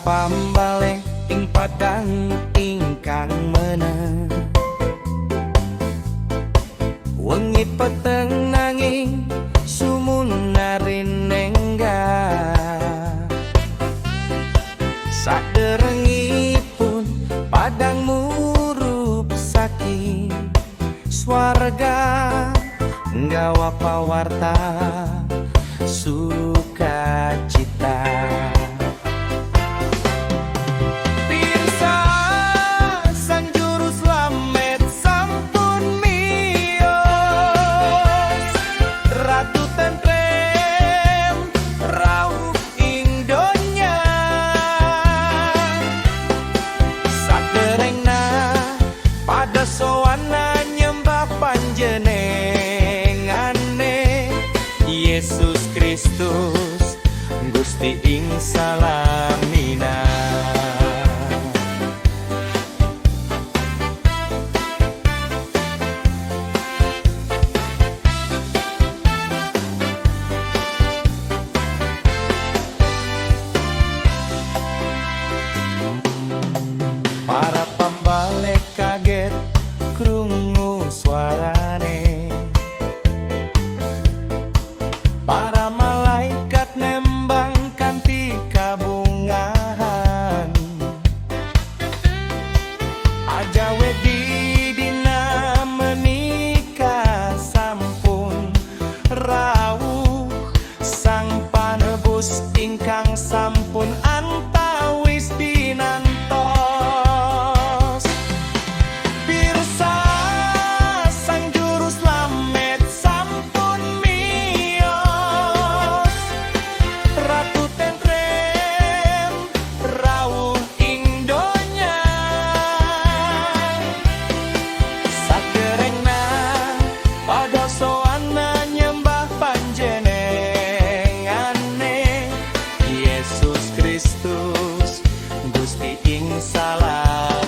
pambaleng ing padang ingkang meneng. Wengi peteng nanging sumunari nenggah Saderengipun padang murup saking Swarga nggawa pawarta sukacita Mesti ing salam กิ่งสาลา